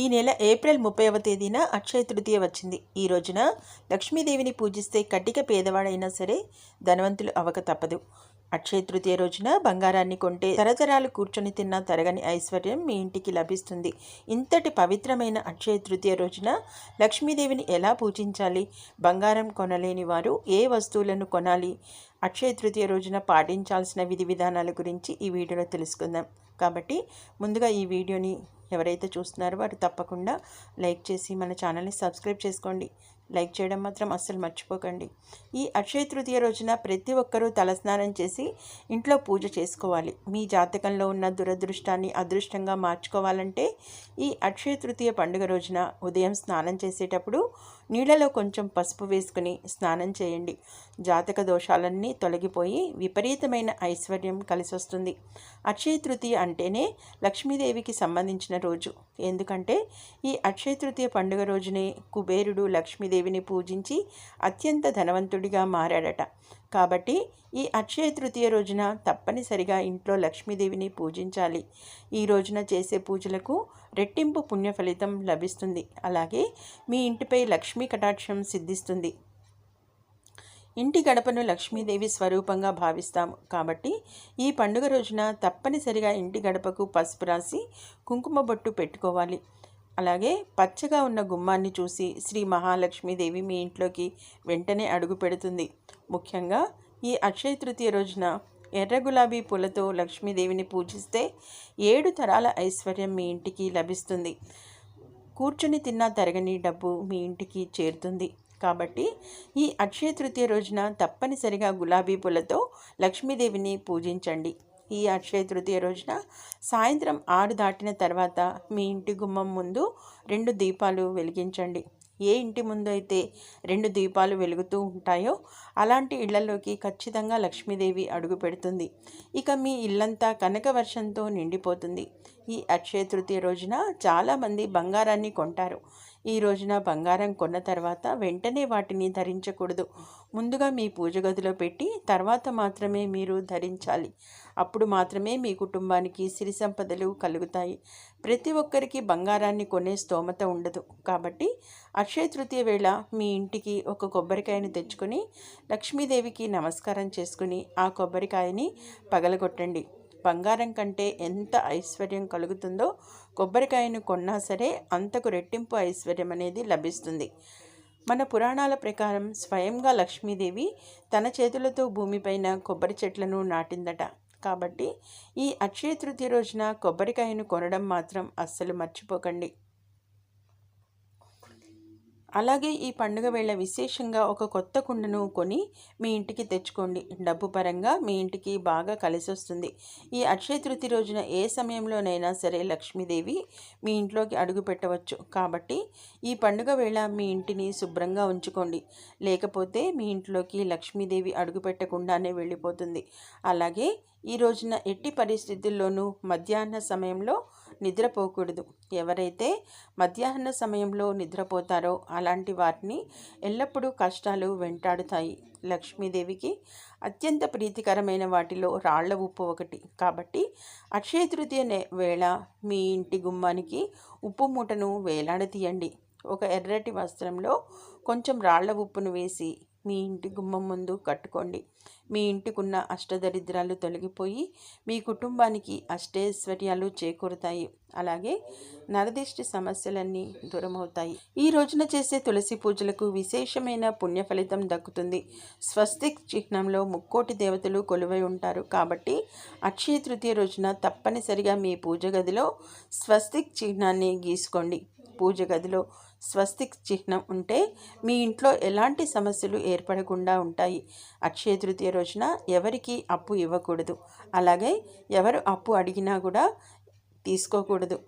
ఈ నెల ఏప్రిల్ ముప్పైవ తేదీన అక్షయ తృతీయ వచ్చింది. ఈ రోజున లక్ష్మీదేవిని పూజిస్తే కట్టిక పేదవాడైనా సరే ధనవంతులు అవక తప్పదు. అక్షయ తృతీయ రోజున బంగారాన్ని కొంటే తరతరాలు కూర్చొని తిన్న తరగని ఐశ్వర్యం మీ ఇంటికి లభిస్తుంది. ఇంతటి పవిత్రమైన అక్షయ తృతీయ రోజున లక్ష్మీదేవిని ఎలా పూజించాలి? బంగారం కొనలేని వారు ఏ వస్తువులను కొనాలి? అక్షయ తృతీయ రోజున పాటించాల్సిన విధి విధానాల గురించి ఈ వీడియోలో తెలుసుకుందాం. కాబట్టి ముందుగా ఈ వీడియోని ఎవరైతే చూస్తున్నారో వారు తప్పకుండా లైక్ చేసి మన ఛానల్ని సబ్స్క్రైబ్ చేసుకోండి. లైక్ చేయడం మాత్రం అస్సలు మర్చిపోకండి. ఈ అక్షయ తృతీయ రోజున ప్రతి ఒక్కరూ తలస్నానం చేసి ఇంట్లో పూజ చేసుకోవాలి. మీ జాతకంలో ఉన్న దురదృష్టాన్ని అదృష్టంగా మార్చుకోవాలంటే ఈ అక్షయ తృతీయ పండుగ రోజున ఉదయం స్నానం చేసేటప్పుడు నీళ్ళలో కొంచెం పసుపు వేసుకుని స్నానం చేయండి. జాతక దోషాలన్నీ తొలగిపోయి విపరీతమైన ఐశ్వర్యం కలిసొస్తుంది. అక్షయ తృతీయ అంటేనే లక్ష్మీదేవికి సంబంధించిన రోజు. ఎందుకంటే ఈ అక్షయ తృతీయ పండుగ రోజునే కుబేరుడు లక్ష్మీదేవిని పూజించి అత్యంత ధనవంతుడిగా మారాడట. కాబట్టి ఈ అక్షయ తృతీయ రోజున తప్పనిసరిగా ఇంట్లో లక్ష్మీదేవిని పూజించాలి. ఈ రోజున చేసే పూజలకు రెట్టింపు పుణ్య ఫలితం లభిస్తుంది. అలాగే మీ ఇంటిపై లక్ష్మీ కటాక్షం సిద్ధిస్తుంది. ఇంటి గడపను లక్ష్మీదేవి స్వరూపంగా భావిస్తాము. కాబట్టి ఈ పండుగ రోజున తప్పనిసరిగా ఇంటి గడపకు పసుపు రాసి కుంకుమ బొట్టు పెట్టుకోవాలి. అలాగే పచ్చగా ఉన్న గుమ్మాన్ని చూసి శ్రీ మహాలక్ష్మీదేవి మీ ఇంట్లోకి వెంటనే అడుగు పెడుతుంది. ముఖ్యంగా ఈ అక్షయ తృతీయ రోజున ఎర్ర గులాబీ పూలతో లక్ష్మీదేవిని పూజిస్తే ఏడు తరాల ఐశ్వర్యం మీ ఇంటికి లభిస్తుంది. కూర్చుని తిన్న తరగని డబ్బు మీ ఇంటికి చేరుతుంది. కాబట్టి ఈ అక్షయ తృతీయ రోజున తప్పనిసరిగా గులాబీ పూలతో లక్ష్మీదేవిని పూజించండి. ఈ అక్షయ తృతీయ రోజున సాయంత్రం ఆరు దాటిన తర్వాత మీ ఇంటి గుమ్మం ముందు రెండు దీపాలు వెలిగించండి. ఏ ఇంటి ముందు అయితే రెండు దీపాలు వెలుగుతూ ఉంటాయో అలాంటి ఇళ్ళలోకి ఖచ్చితంగా లక్ష్మీదేవి అడుగు పెడుతుంది. ఇక మీ ఇల్లంతా కనక వర్షంతో నిండిపోతుంది. ఈ అక్షయ తృతీయ రోజున చాలామంది బంగారాన్ని కొంటారు. ఈ రోజున బంగారం కొన్న తర్వాత వెంటనే వాటిని ధరించకూడదు. ముందుగా మీ పూజ గదిలో పెట్టి తర్వాత మాత్రమే మీరు ధరించాలి. అప్పుడు మాత్రమే మీ కుటుంబానికి సిరి సంపదలు కలుగుతాయి. ప్రతి ఒక్కరికి బంగారాన్ని కొనే స్తోమత ఉండదు. కాబట్టి అక్షయ తృతీయ వేళ మీ ఇంటికి ఒక కొబ్బరికాయను తెచ్చుకొని లక్ష్మీదేవికి నమస్కారం చేసుకుని ఆ కొబ్బరికాయని పగలగొట్టండి. బంగారం కంటే ఎంత ఐశ్వర్యం కలుగుతుందో కొబ్బరికాయను కొన్నా సరే అంతకు రెట్టింపు ఐశ్వర్యం అనేది లభిస్తుంది. మన పురాణాల ప్రకారం స్వయంగా లక్ష్మీదేవి తన చేతులతో భూమిపైన కొబ్బరి చెట్లను నాటిందట. కాబట్టి ఈ అక్షయ తృతీయ రోజున కొబ్బరికాయను కొనడం మాత్రం అస్సలు మర్చిపోకండి. అలాగే ఈ పండుగ వేళ విశేషంగా ఒక కొత్త కుండను కొని మీ ఇంటికి తెచ్చుకోండి. డబ్బు పరంగా మీ ఇంటికి బాగా కలిసి వస్తుంది ఈ అక్షయ తృతీయ రోజున ఏ సమయంలోనైనా సరే లక్ష్మీదేవి మీ ఇంట్లోకి అడుగు పెట్టవచ్చు. కాబట్టి ఈ పండుగ వేళ మీ ఇంటిని శుభ్రంగా ఉంచుకోండి. లేకపోతే మీ ఇంట్లోకి లక్ష్మీదేవి అడుగు పెట్టకుండానే వెళ్ళిపోతుంది. అలాగే ఈ రోజున ఎట్టి పరిస్థితుల్లోనూ మధ్యాహ్న సమయంలో నిద్రపోకూడదు. ఎవరైతే మధ్యాహ్న సమయంలో నిద్రపోతారో అలాంటి వారిని ఎల్లప్పుడూ కష్టాలు వెంటాడుతాయి. లక్ష్మీదేవికి అత్యంత ప్రీతికరమైన వాటిలో రాళ్ళ ఉప్పు ఒకటి. కాబట్టి అక్షయ తృతీయ వేళ మీ ఇంటి గుమ్మానికి ఉప్పు మూటను వేలాడతీయండి. ఒక ఎర్రటి వస్త్రంలో కొంచెం రాళ్ళ ఉప్పును వేసి మీ ఇంటి గుమ్మం ముందు కట్టుకోండి. మీ ఇంటికున్న అష్టదరిద్రాలు తొలగిపోయి మీ కుటుంబానికి అష్టైశ్వర్యాలు చేకూరుతాయి. అలాగే నరదిష్టి సమస్యలన్నీ దూరమవుతాయి. ఈ రోజున చేసే తులసి పూజలకు విశేషమైన పుణ్య ఫలితం దక్కుతుంది. స్వస్తిక్ చిహ్నంలో ముక్కోటి దేవతలు కొలువై ఉంటారు. కాబట్టి అక్షయ తృతీయ రోజున తప్పనిసరిగా మీ పూజ గదిలో స్వస్తిక్ చిహ్నాన్ని గీసుకోండి. పూజ గదిలో స్వస్తిక్ చిహ్నం ఉంటే మీ ఇంట్లో ఎలాంటి సమస్యలు ఏర్పడకుండా ఉంటాయి? అక్షయ తృతీయ రోజున ఎవరికి అప్పు ఇవ్వకూడదు. అలాగే ఎవరు అప్పు అడిగినా కూడా తీసుకోకూడదు.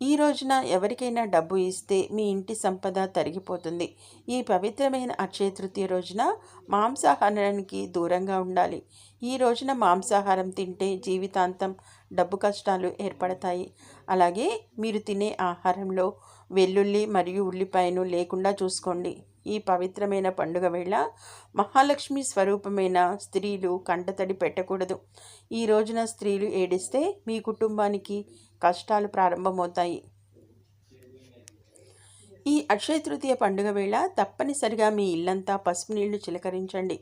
ఈ రోజున ఎవరికైనా డబ్బు ఇస్తే మీ ఇంటి సంపద తరిగిపోతుంది. ఈ పవిత్రమైన అక్షయ తృతీయ రోజున మాంసాహారానికి దూరంగా ఉండాలి. ఈ రోజున మాంసాహారం తింటే జీవితాంతం డబ్బు కష్టాలు ఏర్పడతాయి. అలాగే మీరు తినే ఆహారంలో వెల్లుల్లి మరియు ఉల్లిపాయను లేకుండా చూసుకోండి. ఈ పవిత్రమైన పండుగ వేళ మహాలక్ష్మి స్వరూపమైన స్త్రీలు కంటతడి పెట్టకూడదు. ఈ రోజున స్త్రీలు ఏడిస్తే మీ కుటుంబానికి కష్టాలు ప్రారంభమవుతాయి. ఈ అక్షయ తృతీయ పండుగ వేళ తప్పనిసరిగా మీ ఇల్లంతా పసుపు నీళ్ళు చిలకరించండి.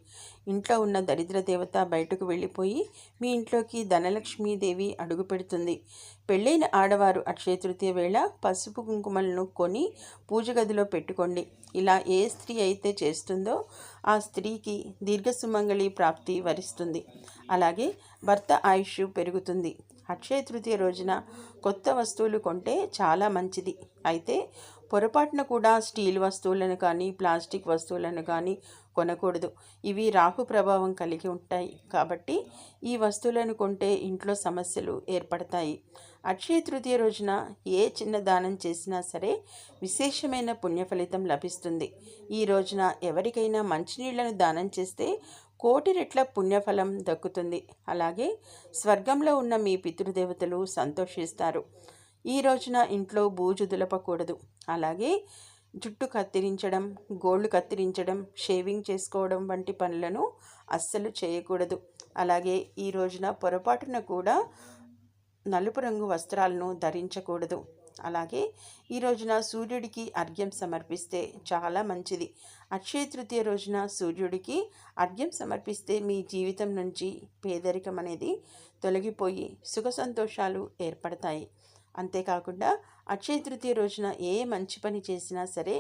ఇంట్లో ఉన్న దరిద్ర దేవత బయటకు వెళ్ళిపోయి మీ ఇంట్లోకి ధనలక్ష్మీదేవి అడుగు పెడుతుంది. పెళ్ళైన ఆడవారు అక్షయ తృతీయ వేళ పసుపు కుంకుమలను కొని పూజ గదిలో పెట్టుకోండి. ఇలా ఏ స్త్రీ అయితే చేస్తుందో ఆ స్త్రీకి దీర్ఘసుమంగళి ప్రాప్తి వరిస్తుంది. అలాగే భర్త ఆయుష్ పెరుగుతుంది. అక్షయ తృతీయ రోజున కొత్త వస్తువులు కొంటే చాలా మంచిది. అయితే పొరపాటున కూడా స్టీల్ వస్తువులను కానీ ప్లాస్టిక్ వస్తువులను కానీ కొనకూడదు. ఇవి రాహు ప్రభావం కలిగి ఉంటాయి. కాబట్టి ఈ వస్తువులను కొంటే ఇంట్లో సమస్యలు ఏర్పడతాయి. అక్షయ తృతీయ రోజున ఏ చిన్న దానం చేసినా సరే విశేషమైన పుణ్య ఫలితం లభిస్తుంది. ఈ రోజున ఎవరికైనా మంచినీళ్ళను దానం చేస్తే కోటి రెట్ల పుణ్యఫలం దక్కుతుంది. అలాగే స్వర్గంలో ఉన్న మీ పితృదేవతలు సంతోషిస్తారు. ఈ రోజున ఇంట్లో బూజు దులపకూడదు. అలాగే జుట్టు కత్తిరించడం గోళ్ళు కత్తిరించడం షేవింగ్ చేసుకోవడం వంటి పనులను అస్సలు చేయకూడదు. అలాగే ఈ రోజున పొరపాటున కూడా నలుపు రంగు వస్త్రాలను ధరించకూడదు. అలాగే ఈ రోజున సూర్యుడికి అర్ఘ్యం సమర్పిస్తే చాలా మంచిది. అక్షయ తృతీయ రోజున సూర్యుడికి అర్ఘ్యం సమర్పిస్తే మీ జీవితం నుంచి పేదరికం అనేది తొలగిపోయి సుఖ సంతోషాలు ఏర్పడతాయి. అంతేకాకుండా అక్షయ తృతీయ రోజున ఏ మంచి పని చేసినా సరే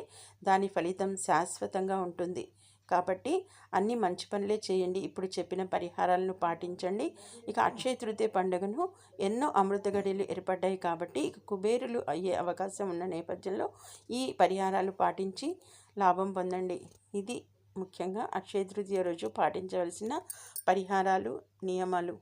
దాని ఫలితం శాశ్వతంగా ఉంటుంది. కాబట్టి అన్ని మంచి పనులే చేయండి. ఇప్పుడు చెప్పిన పరిహారాలను పాటించండి. ఇక అక్షయ తృతీయ పండుగను ఎన్నో అమృత గడిలు ఏర్పడ్డాయి కాబట్టి ఇక కుబేరులు అయ్యే అవకాశం ఉన్న నేపథ్యంలో ఈ పరిహారాలు పాటించి లాభం పొందండి. ఇది ముఖ్యంగా అక్షయ తృతీయ రోజు పాటించవలసిన పరిహారాలు నియమాలు.